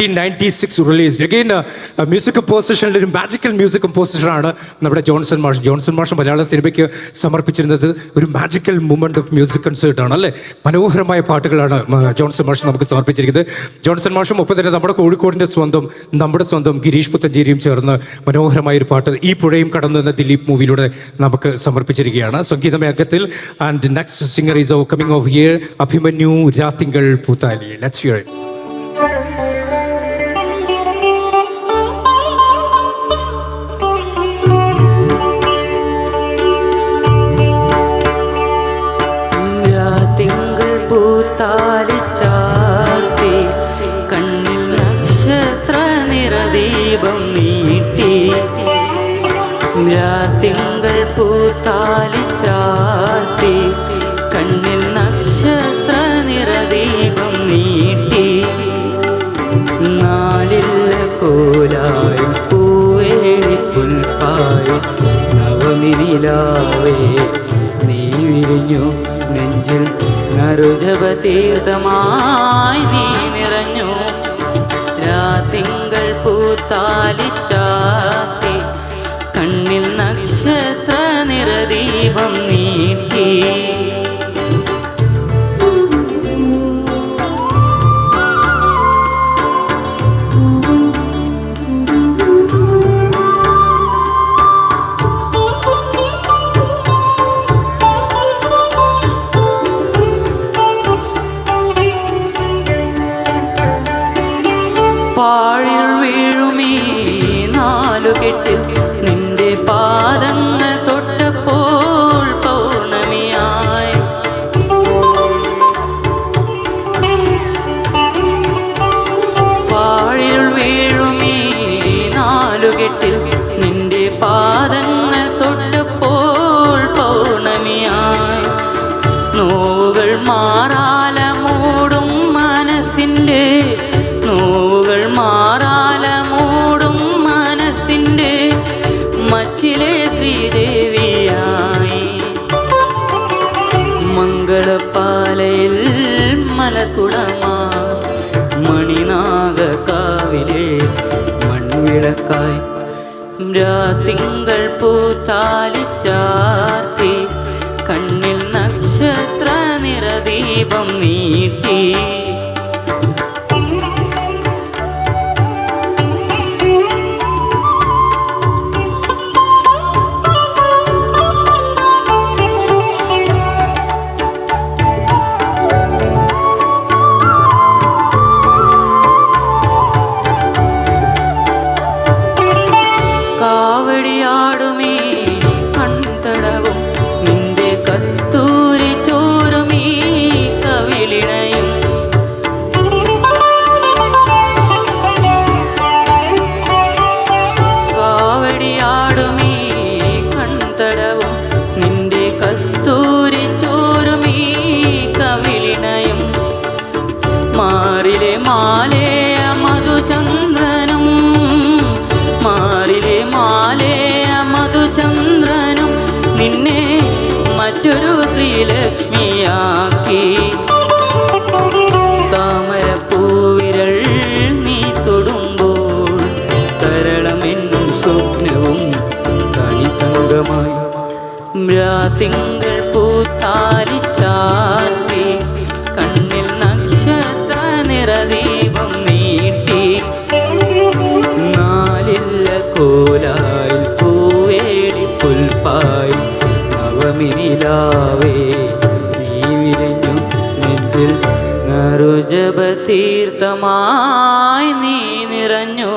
Nineteen ninety six release again music കമ്പോസിഷനിൽ ഒരു magical music കമ്പോസിഷനാണ് നമ്മുടെ Johnson മാഷ്. ജോൺസൺ മാഷ് മലയാള സിനിമയ്ക്ക് സമർപ്പിച്ചിരുന്നത് ഒരു magical moment of music concert ആണ് അല്ലേ? മനോഹരമായ പാട്ടുകളാണ് ജോൺസൺ മാഷ് നമുക്ക് സമർപ്പിച്ചിരിക്കുന്നത്. ജോൺസൺ മാഷും ഒപ്പം തന്നെ നമ്മുടെ കോഴിക്കോടിന്റെ സ്വന്തം നമ്മുടെ സ്വന്തം ഗിരീഷ് പുത്തഞ്ചേരിയും ചേർന്ന് മനോഹരമായ ഒരു പാട്ട് ഈ പുഴയും കടന്നു എന്ന ദിലീപ് മൂവിയിലൂടെ നമുക്ക് സമർപ്പിച്ചിരിക്കുകയാണ്. സംഗീത മേഖത്തിൽ and next singer is oh coming of year Abhimanyu Rathinkal Poothali. Let's hear it പൂത്താലി ചാർത്തി കണ്ണിൽ നക്ഷത്ര നിറദീപം നീട്ടി. നാലിൽ കോലായി പൂവേണി പുൽപ്പായി നവമിനിലാവേ നീ വിരിഞ്ഞു നെഞ്ചിൽ നറുജപ തീർത്ഥമായി നീ നിറഞ്ഞു. രാത്തിങ്കൾ പൂത്താലിച്ചാത്തി നിറദീപം നീട്ടി പാഴിൽ വീഴുമീ നാലുകെട്ടിൽ നാലുകെട്ടിൽ നിന്റെ പാദങ്ങൾ തൊട്ടപ്പോൾ പൗർണമിയായി. നോവുകൾ മാറാല മൂടും മനസ്സിന്റെ നോവുകൾ മാറാല മൂടും മനസ്സിന്റെ മച്ചിലെ ശ്രീദേവിയായി. മംഗളപ്പാലയിൽ മലക്കുടമാ മണിനാഗക്കാവിലെ മൺവിളക്കായി രാത്തിങ്കൾ പൂത്താലിച്ചാർത്തി കണ്ണിൽ നക്ഷത്ര നിറദീപം നീട്ടി. മറ്റൊരു ശ്രീലക്ഷ്മിയാക്കി താമരപ്പൂവിരൾ നീ തൊടുമ്പോൾ കരളമെന്നും സ്വപ്നവും കണിതങ്കമായി രാത്തിങ്കൾ നെഞ്ചിൽ നറുജപ തീർത്ഥമായി നീ നിറഞ്ഞു.